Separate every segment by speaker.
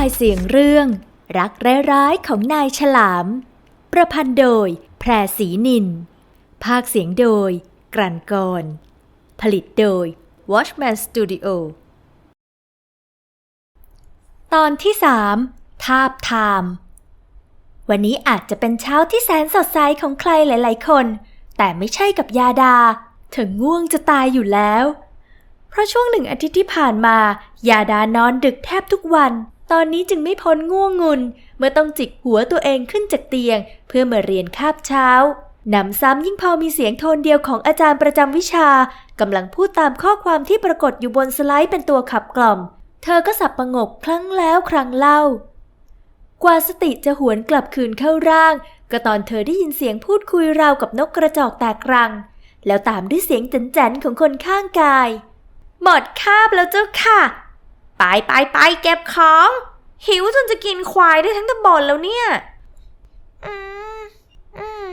Speaker 1: ายเสียงเรื่อง รักร้ายๆของนายฉลาม ประพันธ์โดย แพรศรีนิน ภาคเสียงโดย กรันกร ผลิตโดย Watchman Studio ตอนที่สามทาบทาม วันนี้อาจจะเป็นเช้าที่แสนสดใสของใครหลาย ๆ คน แต่ไม่ใช่กับยาดา เธอง่วงจะตายอยู่แล้ว เพราะช่วงหนึ่งอาทิตย์ที่ผ่านมา ยาดานอนดึกแทบทุกวัน ตอนนี้จึงไม่พ้นง่วงงุน เมื่อต้องจิกหัวตัวเองขึ้นจากเตียง เพื่อมาเรียนคาบเช้านำซ้ำยิ่งพอมีเสียงโทนเดียวของอาจารย์ประจำวิชากำลังพูดตามข้อความที่ปรากฏอยู่บนสไลด์เป็นตัวขับกล่อม เธอก็สับประงกครั้งแล้วครั้งเล่า กว่าสติจะหวนกลับคืนเข้าร่าง ก็ตอนเธอได้ยินเสียงพูดคุยราวกับนกกระจอกแตกรัง แล้วตามด้วยเสียงจันจันของคนข้างกาย หมดคาบแล้วเจ้าค่ะ ไปไปไปเก็บของ หิวจนจะกินควายได้ทั้งตำบลแล้วเนี่ย อืมอืม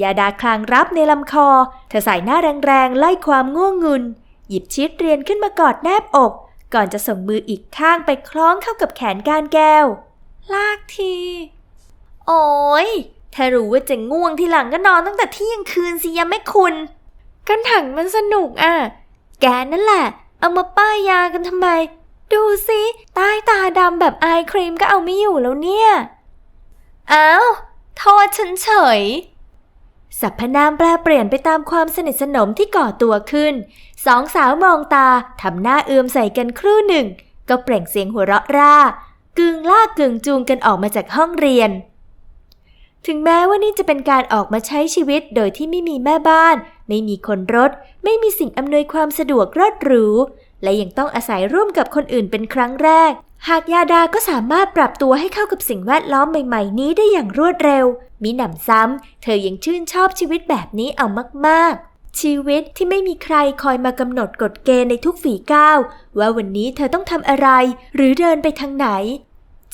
Speaker 1: ยาดาคลางรับในลำคอ เธอใส่หน้าแรงๆ ไล่ความง่วงงุน หยิบชิดเรียนขึ้นมากอดแนบอก ก่อนจะส่งมืออีกข้างไปคล้องเข้ากับแขนกานแก้ว ลากที โอ้ยถ้ารู้ว่าจะง่วงทีหลังก็นอนตั้งแต่เที่ยงคืนสิยะแม่คุณ กันถังมันสนุกอะ แกนั่นแหละ เอามาป้ายยากันทำไม ดูสิใต้ตาดำแบบไอครีมก็เอาไม่อยู่แล้วเนี่ย อ้าวโทษฉันเฉยสรรพนามแปลเปลี่ยนไปตามความสนิทสนมที่ก่อตัวขึ้น สองสาวมองตาทำหน้าเอื้อมใส่กันครู่หนึ่ง ก็เปล่งเสียงหัวเราะร่ากึ่งลากกึ่งจูงกันออกมาจากห้องเรียน ถึงแม้ว่านี่จะเป็นการออกมาใช้ชีวิตโดยที่ไม่มีแม่บ้าน ไม่มีคนรถ ไม่มีสิ่งอำนวยความสะดวกรอดหรู และยังต้องอาศัยร่วมกับคนอื่นเป็นครั้งแรก หากยาดาก็สามารถปรับตัวให้เข้ากับสิ่งแวดล้อมใหม่ๆ นี้ได้อย่างรวดเร็ว มิหนำซ้ำ เธอยังชื่นชอบชีวิตแบบนี้เอามากๆชีวิตที่ไม่มีใครคอยมากำหนดกฎเกณฑ์ในทุกฝีก้าว ว่าวันนี้เธอต้องทำอะไร หรือเดินไปทางไหน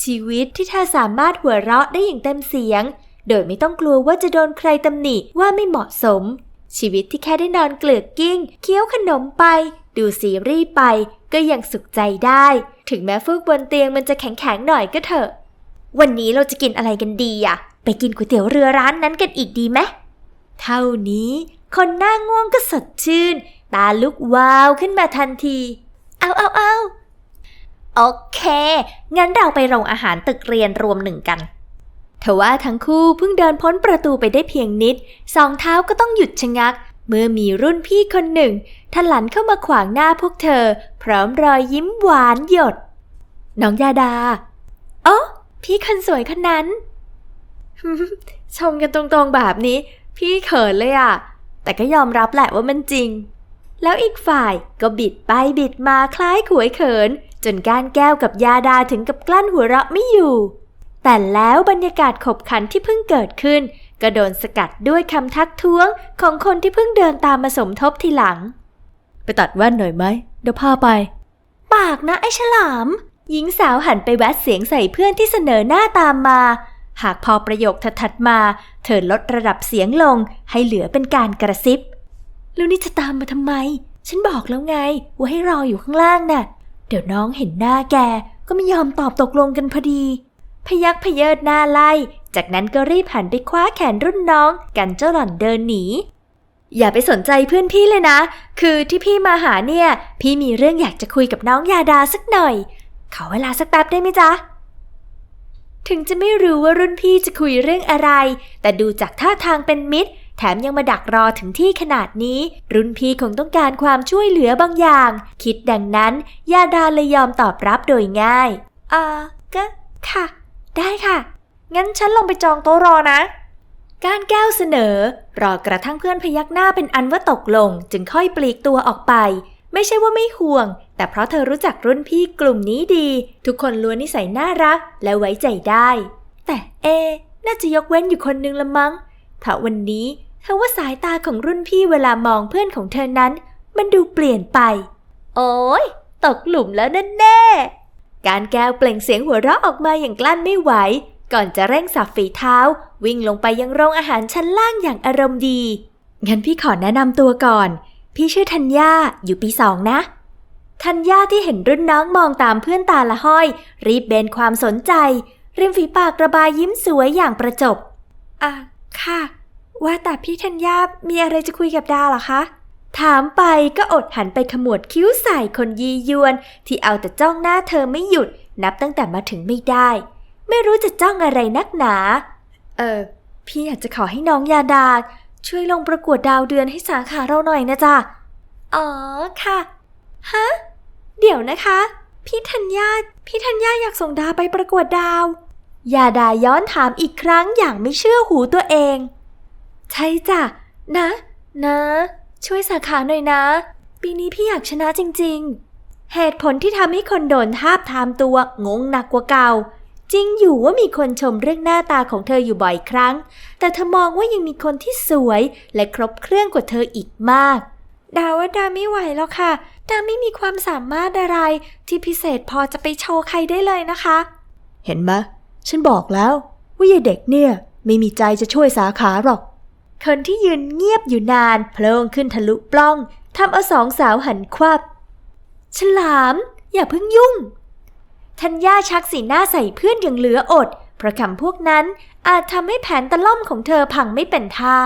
Speaker 1: ชีวิตที่เธอสามารถหัวเราะได้อย่างเต็มเสียง โดยไม่ต้องกลัวว่าจะโดนใครตำหนิว่าไม่เหมาะสม ชีวิตที่แค่ได้นอนเกลือกกิ้ง เคี้ยวขนมไป ดูซีรีส์ไปก็ยังสุขใจได้ ถึงแม้ฟูกบนเตียงมันจะแข็งๆหน่อยก็เถอะ วันนี้เราจะกินอะไรกันดีอะไปกินก๋วยเตี๋ยวเรือร้านนั้นกันอีกดีไหมเท่านี้คนหน้าง่วงก็สดชื่น ตาลุกวาวขึ้นมาทันที เอาเอาเอาโอเค งั้นเราไปโรงอาหารตึกเรียนรวมหนึ่งกัน ทว่าทั้งคู่เพิ่งเดินพ้นประตูไปได้เพียงนิด สองเท้าก็ต้องหยุดชะงัก เมื่อมีรุ่นพี่คนหนึ่งทะลันเข้ามาขวางหน้าพวกเธอ พร้อมรอยยิ้มหวานหยด น้องยาดาโอ้พี่คนสวยคนนั้น ชมกันตรงๆแบบนี้ พี่เขินเลยอะแต่ก็ยอมรับแหละว่ามันจริง แล้วอีกฝ่ายก็บิดไปบิดมาคล้ายขวยเขิน จนก้านแก้วกับยาดาถึงกับกลั้นหัวเราะไม่อยู่ แต่แล้วบรรยากาศขบขันที่เพิ่งเกิดขึ้น ก็โดนสกัดด้วยคำทักท้วงของคนที่เพิ่งเดินตามมาสมทบทีหลัง ไปตัดแว่นหน่อยไหมเดี๋ยวพาไป ปากนะไอ้ฉลาม หญิงสาวหันไปแวดเสียงใส่เพื่อนที่เสนอหน้าตามมา หากพอประโยคถัดๆมา เธอลดระดับเสียงลงให้เหลือเป็นการกระซิบ แล้วนี่จะตามมาทำไม ฉันบอกแล้วไง ว่าให้รออยู่ข้างล่างน่ะ เดี๋ยวน้องเห็นหน้าแกก็ไม่ยอมตอบตกลงกันพอดี พยักพเยิดหน้าไล่ จากนั้นก็รีบหันไปคว้าแขนรุ่นน้องกันเจ้าหล่อนเดินหนี อย่าไปสนใจเพื่อนพี่เลยนะ คือที่พี่มาหาเนี่ย พี่มีเรื่องอยากจะคุยกับน้องยาดาสักหน่อย ขอเวลาสักแป๊บได้ไหมจ๊ะ ถึงจะไม่รู้ว่ารุ่นพี่จะคุยเรื่องอะไร แต่ดูจากท่าทางเป็นมิตร แถมยังมาดักรอถึงที่ขนาดนี้ รุ่นพี่คงต้องการความช่วยเหลือบางอย่าง คิดดังนั้น ยาดาเลยยอมตอบรับโดยง่าย อ่าก็ค่ะ ได้ค่ะ งั้นฉันลงไปจองโต๊ะรอนะ ก้านแก้วเสนอ รอกระทั่งเพื่อนพยักหน้าเป็นอันว่าตกลง จึงค่อยปลีกตัวออกไป ไม่ใช่ว่าไม่ห่วง แต่เพราะเธอรู้จักรุ่นพี่กลุ่มนี้ดี ทุกคนล้วนนิสัยน่ารัก และไว้ใจได้ แต่เอ น่าจะยกเว้นอยู่คนนึงละมั้งเพราะวันนี้เธอว่าสายตาของรุ่นพี่เวลามองเพื่อนของเธอนั้น มันดูเปลี่ยนไป โอ้ยตกหลุมแล้วแน่ๆ การแก้วเปล่งเสียงหัวเราะออกมาอย่างกลั้นไม่ไหว ก่อนจะเร่งสับฝีเท้า วิ่งลงไปยังโรงอาหารชั้นล่างอย่างอารมณ์ดี งั้นพี่ขอแนะนำตัวก่อน พี่ชื่อธัญญาอยู่ปีสองนะทัญญาที่เห็นรุ่นน้องมองตามเพื่อนตาละห้อย รีบเบนความสนใจ ริมฝีปากระบายยิ้มสวยอย่างประจบ อะ ค่ะ ว่าแต่พี่ธัญญามีอะไรจะคุยกับดาเหรอคะ ถามไปก็อดหันไปขมวดคิ้วใส่คนยียวน ที่เอาแต่จ้องหน้าเธอไม่หยุด นับตั้งแต่มาถึงไม่ได้ ไม่รู้จะจ้องอะไรนักหนา เออ พี่อยากจะขอให้น้องยาดา ช่วยลงประกวดดาวเดือนให้สาขาเราหน่อยนะจ๊ะ อ๋อค่ะ ฮะ เดี๋ยวนะคะ พี่ธัญญา พี่ธัญญาอยากส่งดาไปประกวดดาว ยาดาย้อนถามอีกครั้งอย่างไม่เชื่อหูตัวเอง ใช่จ้ะ นะ นะ ช่วยสาขาหน่อยนะ ปีนี้พี่อยากชนะจริง ๆ เหตุผลที่ทำให้คนโดนทาบทามตัวงงหนักกว่าเก่า จริงอยู่ว่ามีคนชมเรื่องหน้าตาของเธออยู่บ่อยครั้ง แต่เธอมองว่ายังมีคนที่สวยและครบเครื่องกว่าเธออีกมากดาว่าดาไม่ไหวแล้วค่ะ ดาไม่มีความสามารถอะไร ที่พิเศษพอจะไปโชว์ใครได้เลยนะคะ
Speaker 2: เห็นไหมฉันบอกแล้ว ว่ายายเด็กเนี่ย ไม่มีใจจะช่วยสาขาหรอก
Speaker 1: คนที่ยืนเงียบอยู่นานโพลงขึ้นทะลุปล้องทำเอาสองสาวหันควับ ฉลาม อย่าเพิ่งยุ่ง ทัญญาชักสีหน้าใส่เพื่อนอย่างเหลืออด เพราะคำพวกนั้นอาจทำให้แผนตะล่อมของเธอพังไม่เป็นท่า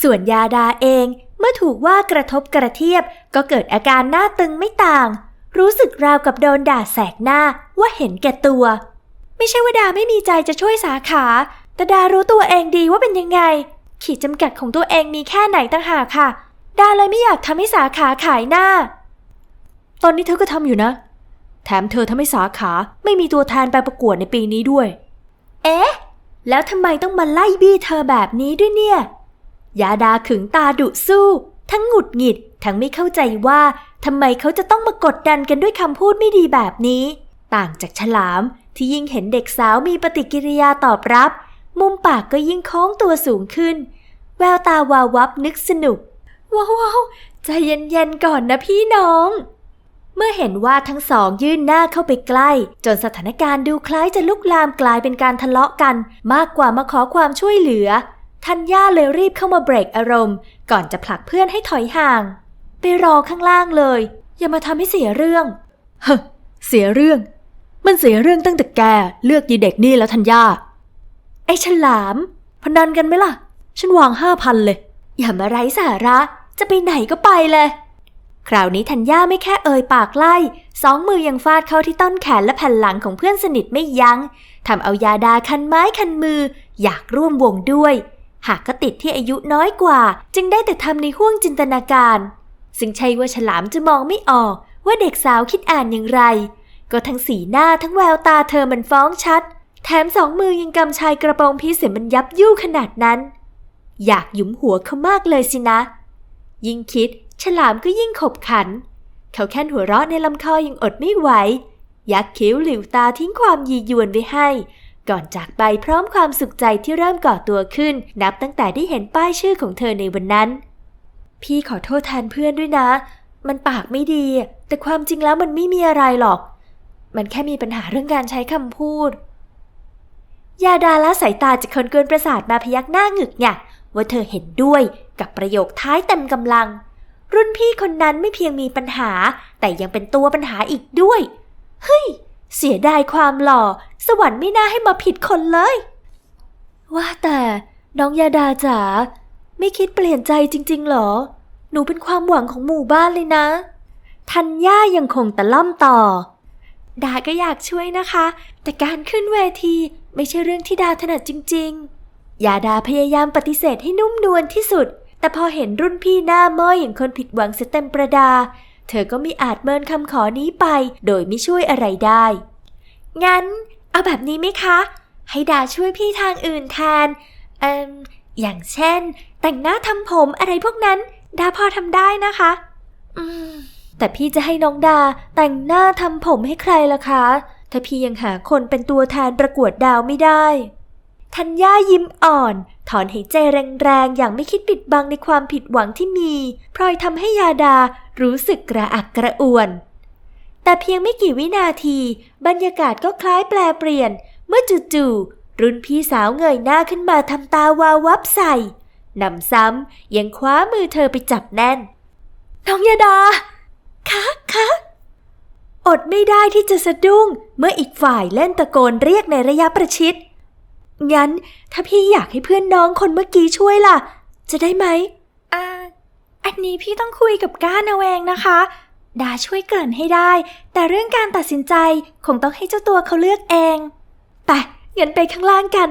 Speaker 1: ส่วนยาดาเองเมื่อถูกว่ากระทบกระเทียบก็เกิดอาการหน้าตึงไม่ต่าง รู้สึกราวกับโดนด่าแสกหน้าว่าเห็นแก่ตัว ไม่ใช่ว่าดาไม่มีใจจะช่วยสาขา แต่ดารู้ตัวเองดีว่าเป็นยังไง ขีดจำกัดของตัวเองมีแค่ไหนต่างหากค่ะ ดาเลยไม่อยากทำให้สาขาขายหน้า
Speaker 2: ตอนนี้เธอก็ทำอยู่นะ แถมเธอทำให้สาขาไม่มีตัวแทนไปประกวดในปีนี้ด้วย
Speaker 1: เอ๊ะ แล้วทำไมต้องมาไล่บี้เธอแบบนี้ด้วยเนี่ย ยาดาขึงตาดุสู้ ทั้งหงุดหงิด ทั้งไม่เข้าใจว่าทำไมเขาจะต้องมากดดันกันด้วยคำพูดไม่ดีแบบนี้ ต่างจากฉลามที่ยิ่งเห็นเด็กสาวมีปฏิกิริยาตอบรับ มุมปากก็ยิ่งโค้งตัวสูงขึ้น แววตาวาววับนึกสนุก ว้าวใจเย็นๆก่อนนะพี่น้อง เมื่อเห็นว่าทั้งสองยื่นหน้าเข้าไปใกล้ จนสถานการณ์ดูคล้ายจะลุกลามกลายเป็นการทะเลาะกัน มากกว่ามาขอความช่วยเหลือทัญญาเลยรีบเข้ามาเบรกอารมณ์ ก่อนจะผลักเพื่อนให้ถอยห่าง ไปรอข้างล่างเลย อย่ามาทำให้เสียเรื่องเฮะ
Speaker 2: เสียเรื่อง มันเสียเรื่องตั้งแต่แกเลือกยีเด็กนี่แล้วทัญญา
Speaker 1: ไอ้ฉลาม
Speaker 2: พนันกันไหมล่ะ ฉันวางห้าพันเลย
Speaker 1: อย่ามาไร้สาระ จะไปไหนก็ไปเลย คราวนี้ธัญญาไม่แค่เอ่ยปากไล่ สองมือยังฟาดเข้าที่ต้นแขนและแผ่นหลังของเพื่อนสนิทไม่ยัง้งทำเอายาดาคันไม้คันมือ อยากร่วมวงด้วย หากก็ติดที่อายุน้อยกว่า จึงได้แต่ทำในห่วงจินตนาการ ซึ่งใช่ว่าฉลามจะมองไม่ออกว่าเด็กสาวคิดอ่านอย่างไร ก็ทั้งสีหน้าทั้งแววตาเธอมันฟ้องชัด แถมสองมือยังกำชายกระโปรงพีเสียมันยับยู่ขนาดนั้น อยากหยุมหัวเขามากเลยสินะ ยิ่งคิดฉลามก็ยิ่งขบขัน เขาแค่นหัวเราะในลำคอยังอดไม่ไหว ยักคิ้วหลิวตาทิ้งความยียวนไว้ให้ ก่อนจากไปพร้อมความสุขใจที่เริ่มก่อตัวขึ้น นับตั้งแต่ได้เห็นป้ายชื่อของเธอในวันนั้น พี่ขอโทษแทนเพื่อนด้วยนะ มันปากไม่ดี แต่ความจริงแล้วมันไม่มีอะไรหรอก มันแค่มีปัญหาเรื่องการใช้คำพูด ยาดาละสายตาจากคนเกินประสาทมาพยักหน้าหงึกหงัก ว่าเธอเห็นด้วยกับประโยคท้ายเต็มกำลัง รุ่นพี่คนนั้นไม่เพียงมีปัญหา แต่ยังเป็นตัวปัญหาอีกด้วย เฮ้ย เสียดายความหล่อ สวรรค์ไม่น่าให้มาผิดคนเลย ว่าแต่น้องยาดาจ๋าไม่คิดเปลี่ยนใจจริง ๆ หรอ หนูเป็นความหวังของหมู่บ้านเลยนะ ทัญญายังคงตะล่อมต่อ ดาก็อยากช่วยนะคะ แต่การขึ้นเวทีไม่ใช่เรื่องที่ดาถนัดจริง ๆ ยาดาพยายามปฏิเสธให้นุ่มนวลที่สุด แต่พอเห็นรุ่นพี่หน้าม้อยอย่างคนผิดหวังเสเต็มประดา เธอก็ไม่อาจเมินคำขอนี้ไป โดยไม่ช่วยอะไรได้ งั้น เอาแบบนี้ไหมคะ ให้ดาช่วยพี่ทางอื่นแทน เอ่มอย่างเช่น แต่งหน้าทำผมอะไรพวกนั้น ดาพอทำได้นะคะ อืม แต่พี่จะให้น้องดาแต่งหน้าทำผมให้ใครล่ะคะ ถ้าพี่ยังหาคนเป็นตัวแทนประกวดดาวไม่ได้ ทัญญายิ้มอ่อน ถอนหายใจแรงๆ อย่างไม่คิดปิดบังในความผิดหวังที่มีพลอยทำให้ยาดารู้สึกกระอักกระอ่วน แต่เพียงไม่กี่วินาที บรรยากาศก็คล้ายแปลเปลี่ยน เมื่อจู่ๆรุ่นพี่สาวเงยหน้าขึ้นมาทำตาวาววับใส่นำซ้ำยังคว้ามือเธอไปจับแน่น น้องยาดา คะคะอดไม่ได้ที่จะสะดุ้งเมื่ออีกฝ่ายเล่นตะโกนเรียกในระยะประชิด งั้นถ้าพี่อยากให้เพื่อนน้องคนเมื่อกี้ช่วยล่ะ จะได้ไหมอ่าอันนี้พี่ต้องคุยกับก้านเอาเองนะคะ ดาช่วยเกริ่นให้ได้ แต่เรื่องการตัดสินใจคงต้องให้เจ้าตัวเขาเลือกเองไปงั้นไปข้างล่างกัน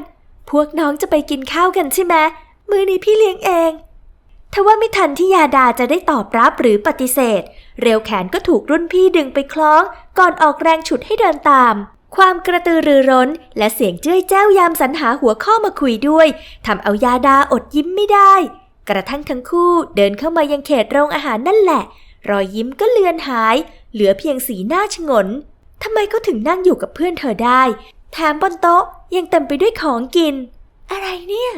Speaker 1: พวกน้องจะไปกินข้าวกันใช่ไหมมือนี้พี่เลี้ยงเองทว่าไม่ทันที่ยาดาจะได้ตอบรับหรือปฏิเสธ เร็วแขนก็ถูกรุ่นพี่ดึงไปคล้อง ก่อนออกแรงฉุดให้เดินตาม ความกระตือรือร้น และเสียงเจ้ยแจ้วยามสรรหาหัวข้อมาคุยด้วยทำเอายาดาอดยิ้มไม่ได้ กระทั่งทั้งคู่เดินเข้ามายังเขตโรงอาหารนั่นแหละ รอยยิ้มก็เลือนหาย เหลือเพียงสีหน้าชงนทำไมเขาถึงนั่งอยู่กับเพื่อนเธอได้ แถมบนโต๊ะยังเต็มไปด้วยของกิน อะไรเนี่ย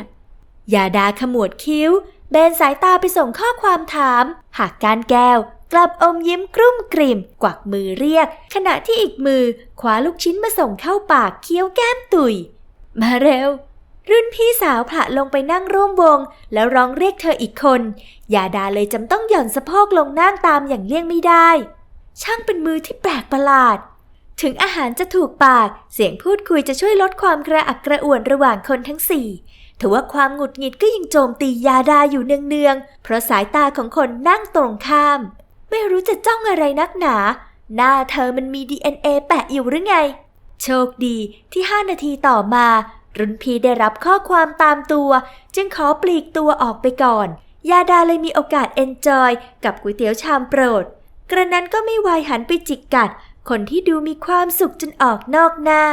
Speaker 1: ยาดาขมวดคิ้ว เบนสายตาไปส่งข้อความถาม หากการแก้ว กลับอมยิ้มกรุ่มกริ่ม กวักมือเรียก ขณะที่อีกมือคว้าลูกชิ้นมาส่งเข้าปากเคี้ยวแก้มตุย มาเร็ว รุ่นพี่สาวผละลงไปนั่งร่วมวง แล้วร้องเรียกเธออีกคนยาดาเลยจำต้องหย่อนสะโพกลงนั่งตามอย่างเลี่ยงไม่ได้ ช่างเป็นมือที่แปลกประหลาด ถึงอาหารจะถูกปาก เสียงพูดคุยจะช่วยลดความกระอักกระอ่วนระหว่างคนทั้งสี่ทว่าความหงุดหงิดก็ยังโจมตียาดาอยู่เนืองๆ เพราะสายตาของคนนั่งตรงข้าม ไม่รู้จะจ้องอะไรนักหนา หน้าเธอมันมี DNA แปะอยู่หรือไง โชคดีที่5นาทีต่อมา รุ่นพี่ได้รับข้อความตามตัว จึงขอปลีกตัวออกไปก่อน ยาดาเลยมีโอกาสเอนจอยกับก๋วยเตี๋ยวชามโปรด กระนั้นก็ไม่วายหันไปจิกกัด คนที่ดูมีความสุขจนออกนอกหน้า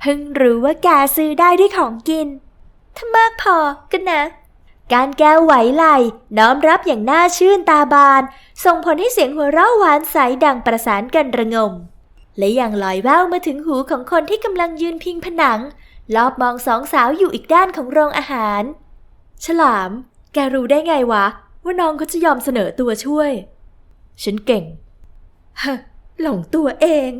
Speaker 1: เพิ่งรู้ว่าแกซื้อได้ด้วยของกิน ถ้ามากพอกันนะ การแก้วไหวไหลน้อมรับอย่างน่าชื่นตาบาน ส่งผลให้เสียงหัวเราะหวานใสดังประสานกันระงม และยังลอยแววมาถึงหูของคนที่กำลังยืนพิงผนัง ลอบมองสองสาวอยู่อีกด้านของโรงอาหาร ฉลาม แกรู้ได้ไงวะ ว่าน้องเขาจะยอมเสนอตัวช่วย ฉันเก่งฮะหลงตัวเอง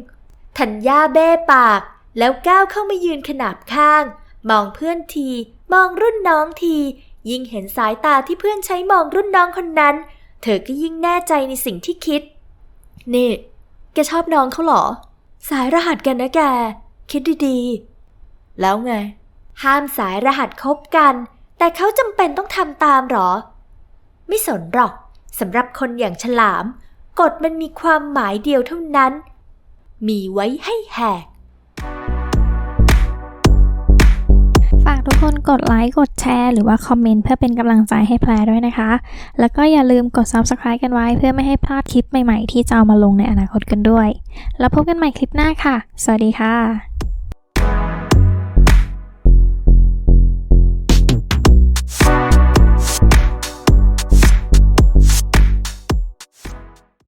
Speaker 1: ธัญญาเบ้ปาก แล้วก้าวเข้ามายืนขนาบข้าง มองเพื่อนที มองรุ่นน้องที ยิ่งเห็นสายตาที่เพื่อนใช้มองรุ่นน้องคนนั้น เธอก็ยิ่งแน่ใจในสิ่งที่คิด นี่ แกชอบน้องเขาเหรอ สายรหัสกันนะแก คิดดีๆ แล้วไง ห้ามสายรหัสคบกัน แต่เขาจำเป็นต้องทำตามหรอ ไม่สนหรอกสำหรับคนอย่างฉลาม กฎมันมีความหมายเดียวเท่านั้น มีไว้ให้แห
Speaker 3: ก คนกดไลค์ กดแชร์ หรือว่าคอมเมนต์เพื่อเป็นกำลังใจให้แพรด้วยนะคะ แล้วก็อย่าลืมกด Subscribe กันไว้เพื่อไม่ให้พลาดคลิปใหม่ๆ ที่จะเอามาลงในอนาคตกันด้วย แล้วพบกันใหม่คลิปหน้าค่ะ สวัสดีค่ะ